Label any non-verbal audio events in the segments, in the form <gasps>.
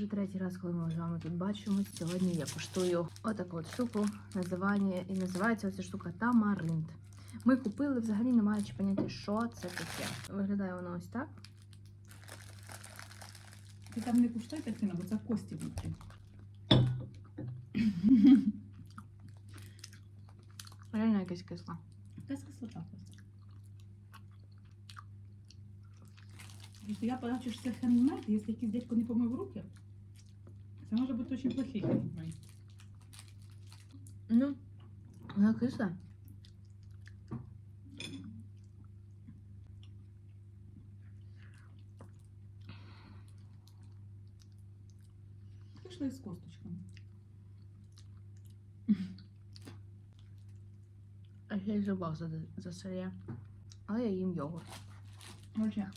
вже третій раз, коли ми з вами тут бачимось. Сьогодні я коштую отаку от штуку. Називання і називається ця штука тамаринт. Ми купили взагалі не маючи поняття, що це таке. Виглядає воно ось так. Ти там не куштуй Тетяна, бо це кості внутрі. <clears throat> Реально якесь кисло. Якась кислота просто. Я бачу, що це хендмейд, якщо якийсь дядько не помив руки, це може бути дуже плохий хендмейд. Ну, воно кисле. Пішли з косточками. А ще й зубах засає. Але я їм йогурт. Отже,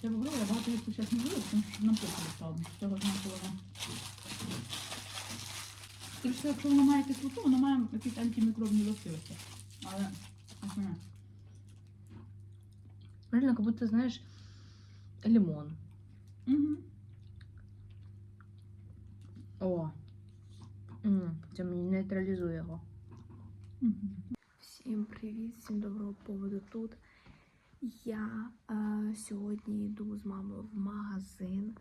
це вибрала, я багато їсти зараз не буду, тому що нам просто стало, з цього знаку вона. Тому Що якщо воно має кислоту, воно має якісь антимікробні властивості. Але. Реально, як будто, знаєш, лимон. Угу. О. Це мені нейтралізує його. Угу. Всім привіт, всім доброго поводу тут. Я е, сьогодні йду з мамою в магазин.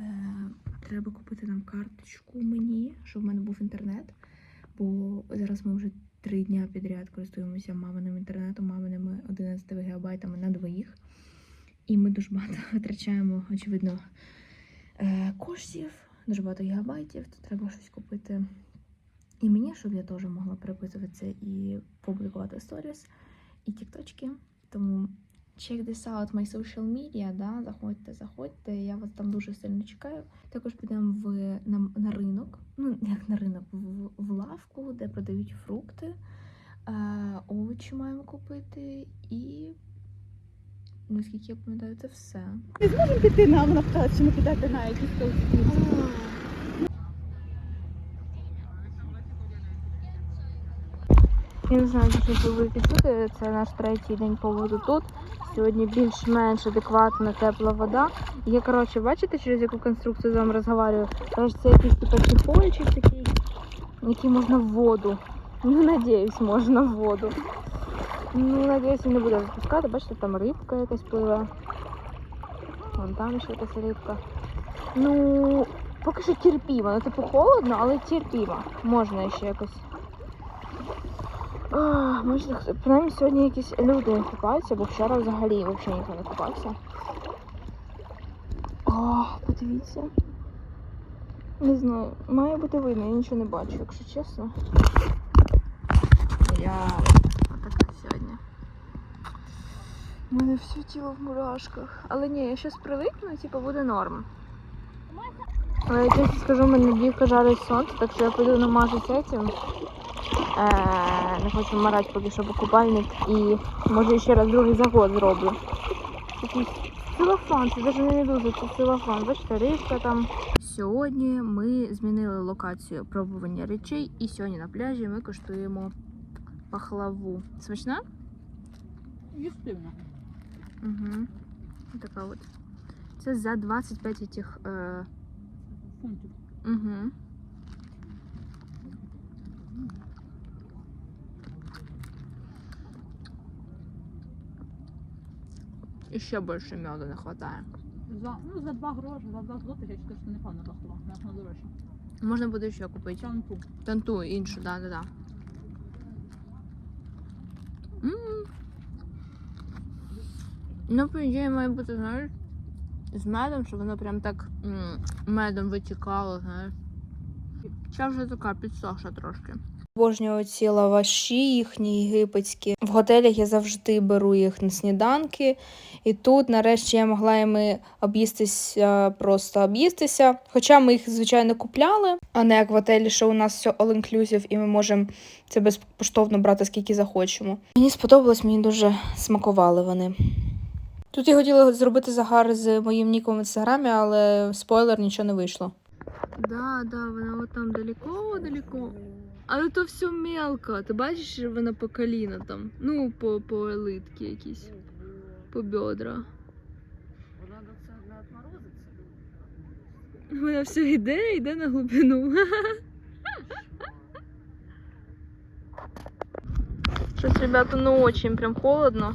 Е, треба купити нам карточку мені, щоб в мене був інтернет. Бо зараз ми вже три дня підряд користуємося маминим інтернетом, маминими 11 гігабайтами на двоїх. І ми дуже багато <laughs> витрачаємо, очевидно, е, коштів, дуже багато гігабайтів. То треба щось купити і мені, щоб я теж могла переписуватися і публікувати сторіс і тікточки. Тому check this out my social media, да? заходьте, заходьте. Я вас там дуже сильно чекаю. Також підемо в на, на ринок, ну як на ринок, в, в лавку, де продають фрукти. Е, овочі маємо купити і. Наскільки я пам'ятаю, це все. Ми зможемо піти на навчатися, не кидати на якісь толсті. Я не знаю, що ви чути. Це наш третій день побуду тут. Сьогодні більш-менш адекватна тепла вода. Я, коротше, бачите, через яку конструкцію з вами розмовляю? Коротше, це якийсь типу чехольчик такий, який можна в воду. Ну, надіюсь, можна в воду. Ну, надіюсь, він не буде запускати. Бачите, там рибка якась пливе. Вон там ще якась рибка. Ну, поки що терпімо. Ну, типу холодно, але терпімо. Можна ще якось. А, можна, принаймні сьогодні якісь люди купаються, бо вчора взагалі взагалі ніхто не купався. О, подивіться. Не знаю, має бути видно, я нічого не бачу, якщо чесно. Я така сьогодні. У мене все тіло в мурашках. Але ні, я щас привикну, типу буде норм. Але я чесно скажу, мене дівка жарить сонце, так що я піду намажуся цим. Е, не хочу марати поки що покупальник і може ще раз другий загод зроблю. Якийсь целофан, це навіть не медуза, це целофан. Бачите, рибка там. Сьогодні ми змінили локацію пробування речей і сьогодні на пляжі ми коштуємо пахлаву. Смачна? Їстивно. Угу. Така от. Це за 25 этих. Е... Фунтів. Угу. І ще більше меду не вистачає. За, ну, за два гроші, за два злотих, я читаю, що непевно коштував. Значно дорожче. Можна буде ще купити. Чанку. Танту іншу, да, да, да. М. Ну, по ідеї, має бути, знаєш, з медом, щоб воно прям так м, медом витікало, знаєш. Ця вже така підсохша трошки. Обожнюю ці лаваші їхні єгипетські. В готелях я завжди беру їх на сніданки. І тут, нарешті, я могла їми об'їстися, просто об'їстися. Хоча ми їх, звичайно, купляли, а не як в готелі, що у нас все all-inclusive, і ми можемо це безкоштовно брати скільки захочемо. Мені сподобалось, мені дуже смакували вони. Тут я хотіла зробити загар з моїм ніком в інстаграмі, але спойлер нічого не вийшло. Да, да, вона от там далеко, далеко. Але то все мелко. Ти бачиш, що вона по коліна там. Ну, по, по литки якісь. По бедра. Вона все йде, йде на глибину. Щось, ребята, ну очень прям холодно.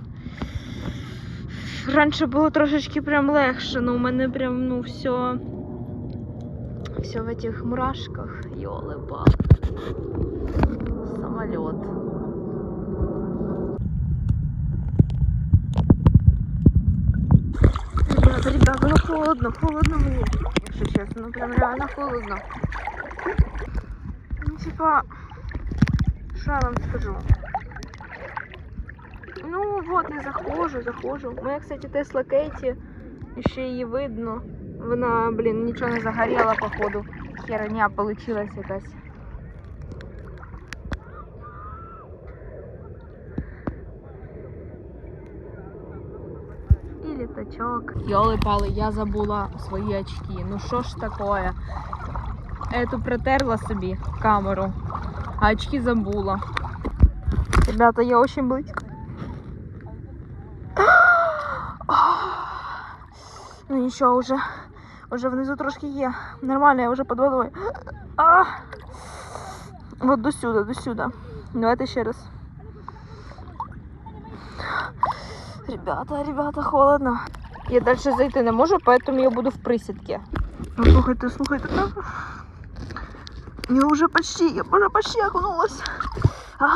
Раніше було трошечки прям легше, но у мене прям, ну, все. Все в этих мурашках. Йоли пал. Самолет. Ребята, ребята, ну холодно, холодно мені, якщо чесно, ну прям реально холодно. Ну, типа, що я вам скажу? Ну, вот, я заходжу, заходжу. Моя, кстати, Тесла Кейті, ще її видно. Вона, блін, нічого не загоріла, походу. Херня получилась якась. І літачок. Йоли-пали, я забула свої очки. Ну що ж такое? Эту протерла собі камеру, а очки забула. Ребята, я очень близько. <gasps> Ну нічого, вже, вже внизу трошки є. Нормально, я вже під водою. А! Вот до сюди, до сюди. Давайте ще раз. Ребята, ребята, холодно. Я далі зайти не можу, поэтому я буду в присідці. Ну, слухайте, слухайте. Я уже почти, я уже почти окунулась. А!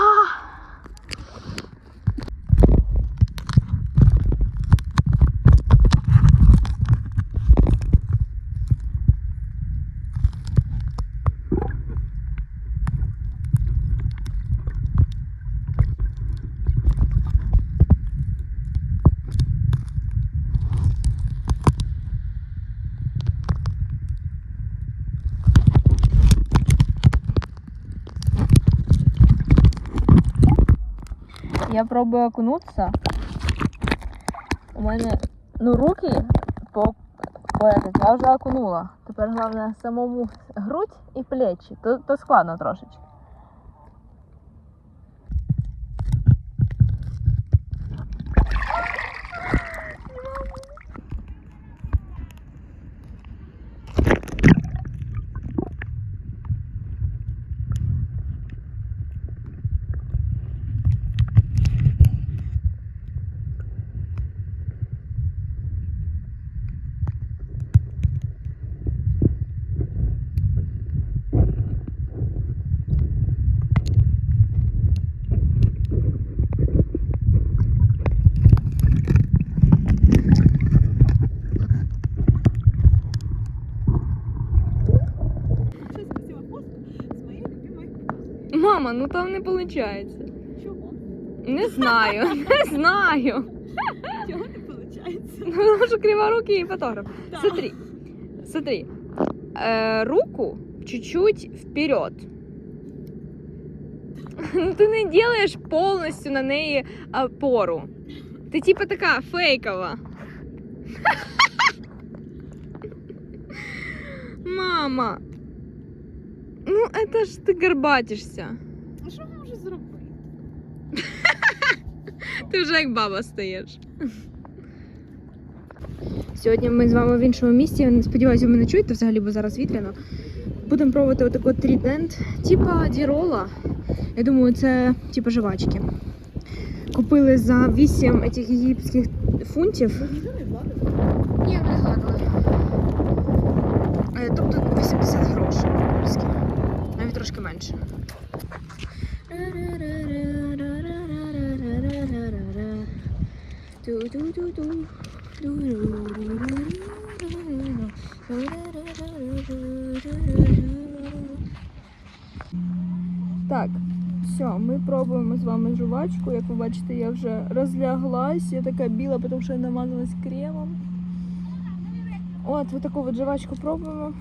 Я пробую окунуться. У мене ну руки по, я вже окунула. Тепер головне самому грудь і плечі. То, то складно трошечки. Мама, ну там не виходить. Чого? Не знаю, <laughs> не знаю. Чого не виходить? Потому что криворукий фотограф. Да. Смотри, смотри. Э, руку чуть-чуть вперед. Ну, Ты не делаешь полностью на неї опору. Ты типа така фейкова. Мама. Ну, это ж ты горбатишься. А що вже зробити? Ти вже як баба стаєш. Сьогодні ми з вами в іншому місці. Сподіваюся, ви мене чуєте взагалі, бо зараз вітряно. Будемо пробувати отакий трідент, типа дірола. Я думаю, це типа жвачки. Купили за 8 этих єгипетських фунтів. Ви ніде не вкладали? Ні, не згадували. Е, Тобто 80 грошей польські. Навіть трошки менше. Так, все, ми пробуємо з вами жувачку. Як ви бачите, я вже розляглась. Я така біла, тому що я намазалась кремом. От, вот таку от жвачку пробуємо.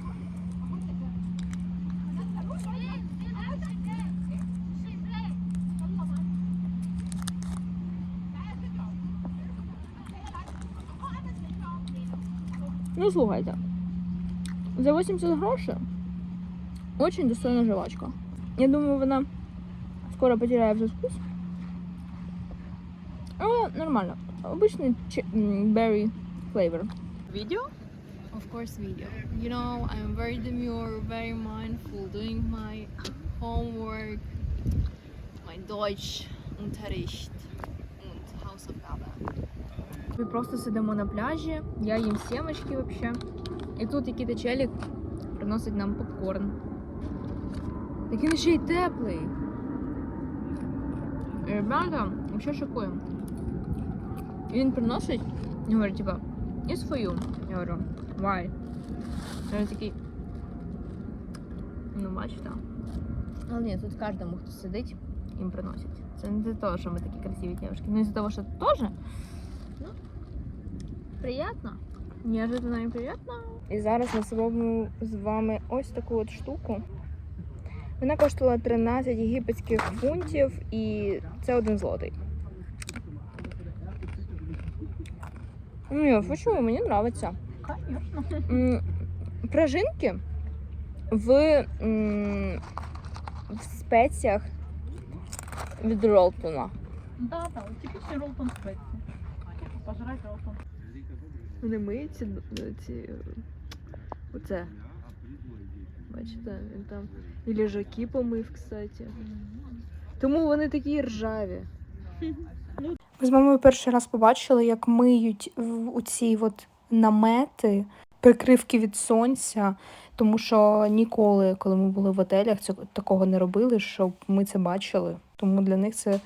Ну, слухайте. За 80 грошей очень достойна жвачка. Я думаю, вона скоро потеряє вже вкус. Але нормально. Обичний berry flavor. Відео? of course, video. You know, I'm very demure, very mindful, doing my homework, my Deutsch Unterricht und Hausaufgabe. Ми просто сидимо на пляжі, я їм сімочки вообще. І тут якийсь челік приносить нам попкорн. Так він ще й теплий. І Ребята, вообще шокуємо. І він приносить і говорить, типа, і свою. Я говорю, why? Я такий. Ну, бачите. Але ні, тут кожному, хто сидить, їм приносять. Це не за того, що ми такі красиві дівчатки. Ну, із-за того, що теж. Ну, приємно. Неожиданно і приємно. І зараз ми зробимо з вами ось таку от штуку. Вона коштувала 13 єгипетських фунтів і це один злотий. Ні, почему? Мені подобається. Конечно. М, Пружинки в, в спеціях від Ролтона. Да, да, типічний ролтон спеції. Пожрать ролтон. Вони миють ці, е, оце. Бачите, він там і лежаки помив, кстати. Тому вони такі ржаві. Ми з мамою перший раз побачили, як миють у ці от намети, прикривки від сонця, тому що ніколи, коли ми були в готелях, цього такого не робили, щоб ми це бачили. Тому для них це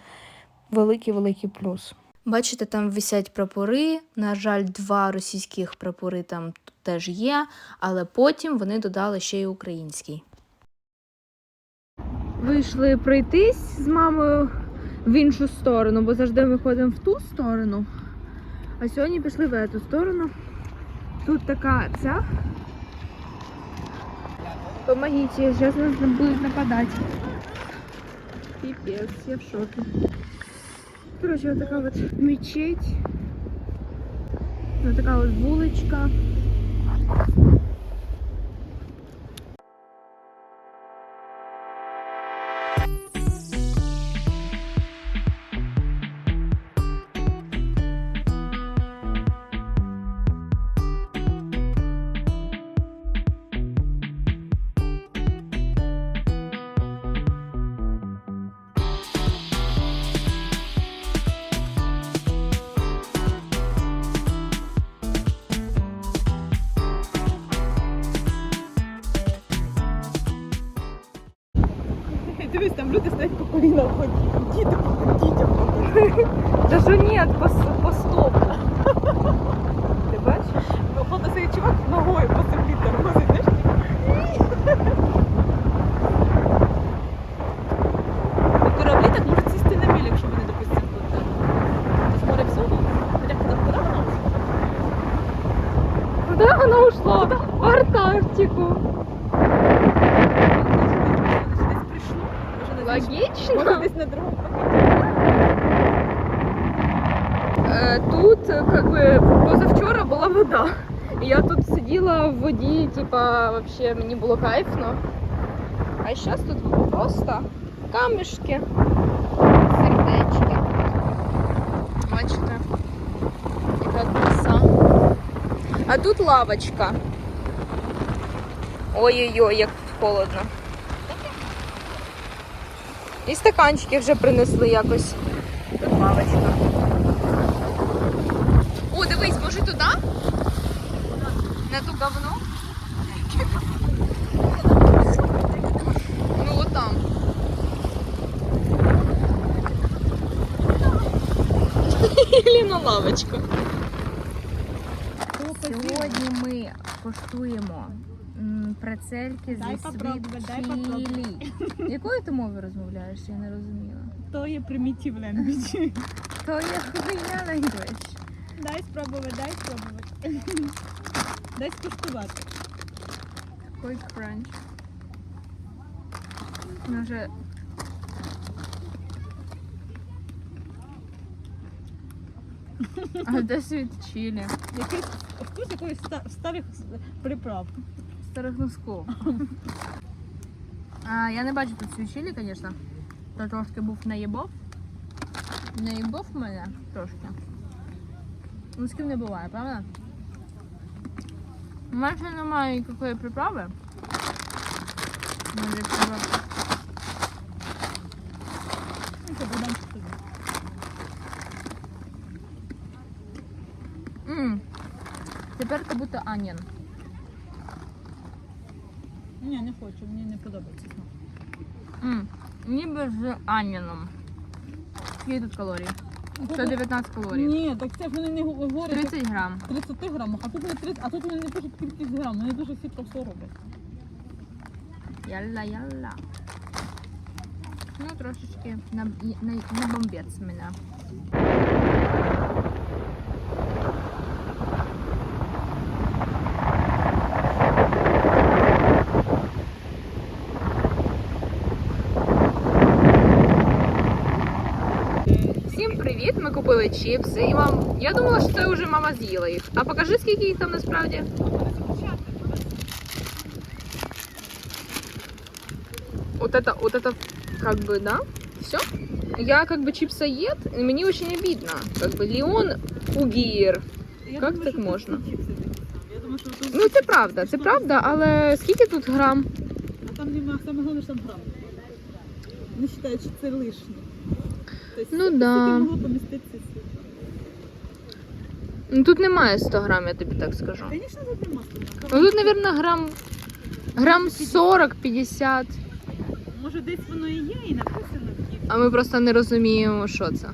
великий-великий плюс. Бачите, там висять прапори. На жаль, два російських прапори там теж є, але потім вони додали ще й український. Вийшли пройтись з мамою в іншу сторону, бо завжди ми ходимо в ту сторону. А сьогодні пішли в цю сторону. Тут така ця. Помогите, сейчас нас будут нападать. Пипец, я в шоке. Короче, вот такая вот мечеть. Вот такая вот люди стоять по коліна в воді. Діти по дітям по Да что нет, по, по стоп. Ты бачиш? Походу цей чувак ногою по землі тормозить, знаєш? Кораблі так можуть сісти на міль, якщо вони допустимо платати. З моря всього. Хоча куди куди вона? Ушла? В Антарктику. Може, не знайшло. Може, Логично. десь на другому Э, Тут э, как бы позавчора була вода. І я тут сиділа в воді, типа, вообще мені було кайфно. А зараз тут просто камешки, сердечки. Бачите? Яка краса. А тут лавочка. Ой-ой-ой, як тут холодно. І стаканчики вже принесли якось. Тут лавочка. О, дивись, може туди? На ту говно? Ну от там. На лавочку. Сьогодні ми коштуємо Дай зі дай світ Якою ти мовою розмовляєш? Я не розуміла. То є примітив language. <laughs> То є хуйня language. Дай спробувати, дай спробувати. Дай скуштувати. Какой кранч. Ну вже <laughs> А де світ чилі? Якийсь вкус якоїсь ста- старих приправ. Старих носков. А, я не бачу тут світ чилі, звісно. То трошки був наїбов. Наїбов мене трошки. Ну з ким не буває, правда? Майже немає ніякої приправи. Може, треба Ну. Тепер як будто аніон. Ні, не хочу, мені не подобається смак. М. Ніби з аніоном. Скільки тут калорій? 119 калорій. Ні, так це ж вони не говорять 30 грам. 30 грамах, а тут не 30, а тут вони не пишуть кількість грам, вони дуже всі все роблять. Ялла, ялла. Ну, трошечки на, на, на бомбець мене. Всім привіт! Ми купили чіпси і вам. Я думала, що це вже мама з'їла їх. А покажи, скільки їх там насправді. Вот это, вот это, как бы, да, все. Я как бы чипсоед, и мне очень обидно. Как бы Леон Угір. Як так можна? Я думаю, що тут... Ну це правда, це правда, але скільки тут грам? А там нема, саме головне, що там грам. Не вважають, що це лишнє. Тобто, Ну да. могло поміститися? Ну тут немає 100 грам, я тобі так скажу. Звісно, тут немає 100 грам. Ну тут, мабуть, грам, грам 40-50. Може десь воно і є, і написано. А ми просто не розуміємо, що це.